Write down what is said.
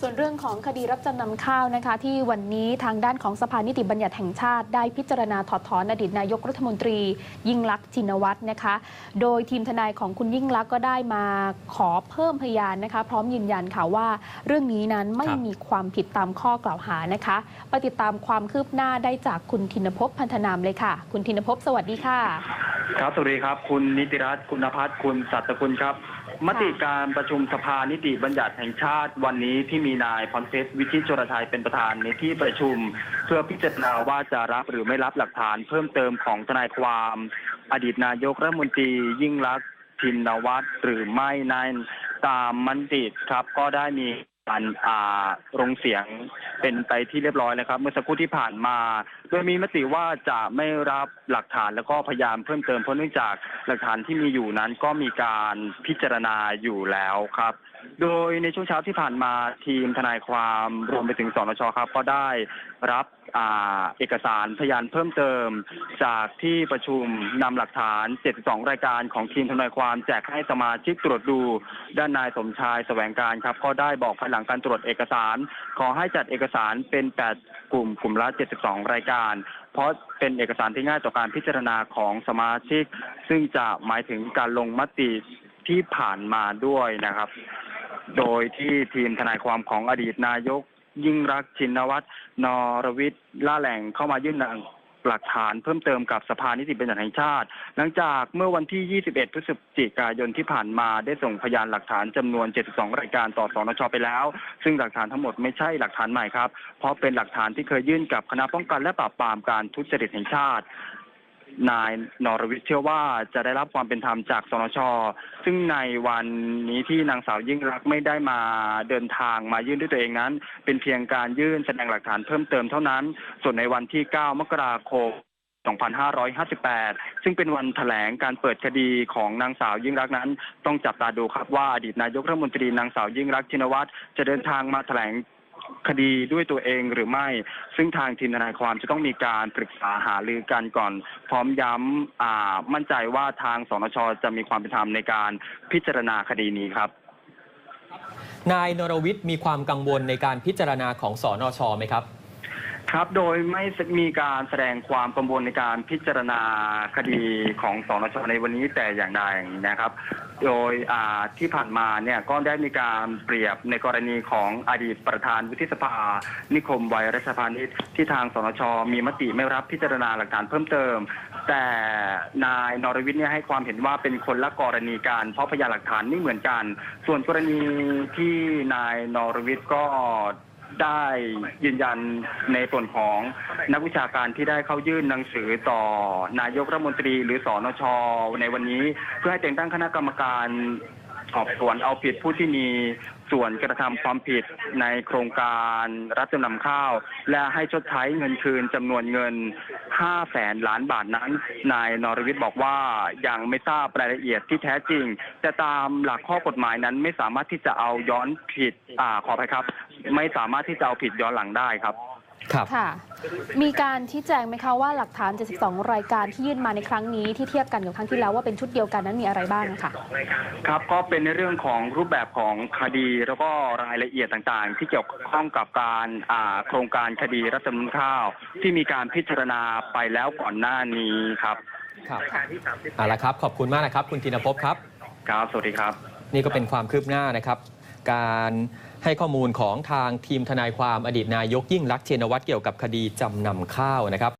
ส่วนเรื่องของคดีรับจำนำข้าวนะคะ ที่วันนี้ทางด้านของสภานิติบัญญัติแห่งชาติ ได้พิจารณาถอดถอนอดีตนายกรัฐมนตรี ยิ่งลักษณ์ชินวัตรนะคะ โดยทีมทนายของคุณยิ่งลักษณ์ก็ได้มาขอเพิ่มพยานนะคะ พร้อมยืนยันค่ะว่า เรื่องนี้นั้นไม่ครับมีความผิดตามข้อกล่าวหานะคะไปติดตามความคืบหน้าได้จากคุณธินภพพันธนามเลยค่ะ คุณธินภพสวัสดีค่ะ ครับสวัสดีครับ คุณนิติรัตน์คุณพัฒน์คุณสัตคุณครับ มติการประชุมสภานิติบัญญัติแห่งชาติวันนี้ที่มีนายพรเพชรวิชิตชรชัยเป็นประธานในที่ประชุม เพื่อพิจารณาว่าจะรับหรือไม่รับหลักฐานเพิ่มเติมของทนายความ อดีตนายกรัฐมนตรียิ่งรักษณ์ชินวัตรหรือไม่นั้นตามมันติครับ ก็ได้มีการอ่าลงเสียงเป็นไปที่เรียบร้อยแล้วครับ เมื่อสักครู่ที่ผ่านมาโดยมีมติว่าจะไม่รับหลักฐานแล้วก็พยายามเพิ่มเติมเพราะเนื่องจากหลักฐานที่มีอยู่นั้นก็มีการพิจารณาอยู่แล้วครับ โดยในช่วงเช้าที่ผ่านมาทีมทนายความรวมไปถึงสนชครับ ก็ได้รับอเอกสารพยานเพิ่มเติม จากที่ประชุมนำหลักฐาน 72 รายการของทีมทนายความแจกให้สมาชิกตรวจดู ด้านนายสมชายแสวงการครับ ก็ได้บอกภายหลังการตรวจเอกสาร ขอให้จัดเอกสารเป็น 8 กลุ่มกลุ่มละ 72 รายการเพราะเป็นเอกสารที่ง่ายต่อการพิจารณาของสมาชิก ซึ่งจะหมายถึงการลงมติที่ผ่านมาด้วยนะครับ โดยที่ทีมทนายความของอดีตนายกยิ่งรักชินวัตรนรวิทย์ล่าแหล่งเข้ามายื่น หลักฐานเพิ่มเติมกับสภานิติบัญญัติแห่งชาติ หลังจากเมื่อวันที่ 21 พฤศจิกายนที่ผ่านมาได้ส่งพยานหลักฐานจำนวน 72 รายการต่อสอนชไปแล้ว ซึ่งหลักฐานทั้งหมดไม่ใช่หลักฐานใหม่ครับ เพราะเป็นหลักฐานที่เคยยื่นกับคณะป้องกันและปราบปรามการทุจริตแห่งชาติ นายนรวิทย์เชื่อว่าจะได้รับความเป็นธรรมจากสนช ซึ่งในวันนี้ที่นางสาวยิ่งรักไม่ได้มาเดินทางมายื่นด้วยตัวเองนั้น เป็นเพียงการยื่นแสดงหลักฐานเพิ่มเติมเท่านั้น ส่วนในวันที่ 9 มกราคม 2558 ซึ่งเป็นวันแถลงการเปิดคดีของนางสาวยิ่งรักนั้น ต้องจับตาดูครับว่าอดีตนายกรัฐมนตรีนางสาวยิ่งรักชินวัตรจะเดินทางมาแถลง คดีด้วยตัวเองหรือไม่ ซึ่งทางทีมทนายความจะต้องมีการปรึกษาหารือกันก่อน พร้อมย้ำมั่นใจว่าทางสนชจะมีความเป็นธรรมในการพิจารณาคดีนี้ครับ นายนรวิทย์มีความกังวลในการพิจารณาของสอนชไหมครับ ครับ โดยไม่มีการแสดงความกังวลในการพิจารณาคดีของสนชในวันนี้แต่อย่างใดนะครับ โดยที่ผ่านมาเนี่ยก็ได้มีการเปรียบในกรณีของอดีตประธานวุฒิสภา นิคมไวยรัชพานิชที่ทางสนชมีมติไม่รับพิจารณาหลักฐานเพิ่มเติม แต่นายนรวิทย์เนี่ยให้ความเห็นว่าเป็นคนละกรณีกันเพราะพยานหลักฐานไม่เหมือนกัน ส่วนกรณีที่นายนรวิทย์ก็ ได้ยืนยันในส่วนของนักวิชาการที่ได้เข้ายื่นหนังสือต่อนายกรัฐมนตรีหรือสอนชในวันนี้ เพื่อให้แต่งตั้งคณะกรรมการสอบสวนเอาผิดผู้ที่มีส่วนกระทาความผิดในโครงการรับจำนำข้าว และให้ชดใช้เงินคืนจำนวนเงิน 5แสนล้านบาทนั้น นายนรวิทย์บอกว่ายังไม่ทราบรายละเอียดที่แท้จริง แต่ตามหลักข้อกฎหมายนั้นไม่สามารถที่จะเอาย้อนผิดอ่าขออภัยครับ ไม่สามารถที่จะเอาผิดย้อนหลังได้ครับ ครับค่ะ มีการชี้แจงไหมคะว่าหลักฐาน 72 รายการที่ยื่นมาในครั้งนี้ที่เทียบกันกับครั้งที่แล้วว่าเป็นชุดเดียวกันนั้นมีอะไรบ้างนะคะครับก็เป็นในเรื่องของรูปแบบของคดีแล้วก็รายละเอียดต่างๆ ที่เกี่ยวข้องกับการอ่าโครงการคดีรัฐธรรมนูญข้าว ที่มีการพิจารณาไปแล้วก่อนหน้านี้ครับครับเอาละครับ ขอบคุณมากนะครับ คุณธินภพครับ ครับ สวัสดีครับ นี่ก็เป็นความคืบหน้านะครับ การให้ข้อมูลของทางทีมทนายความอดีตนายกยิ่งลักษณ์เชนวัตรเกี่ยวกับคดีจำนำข้าวนะครับ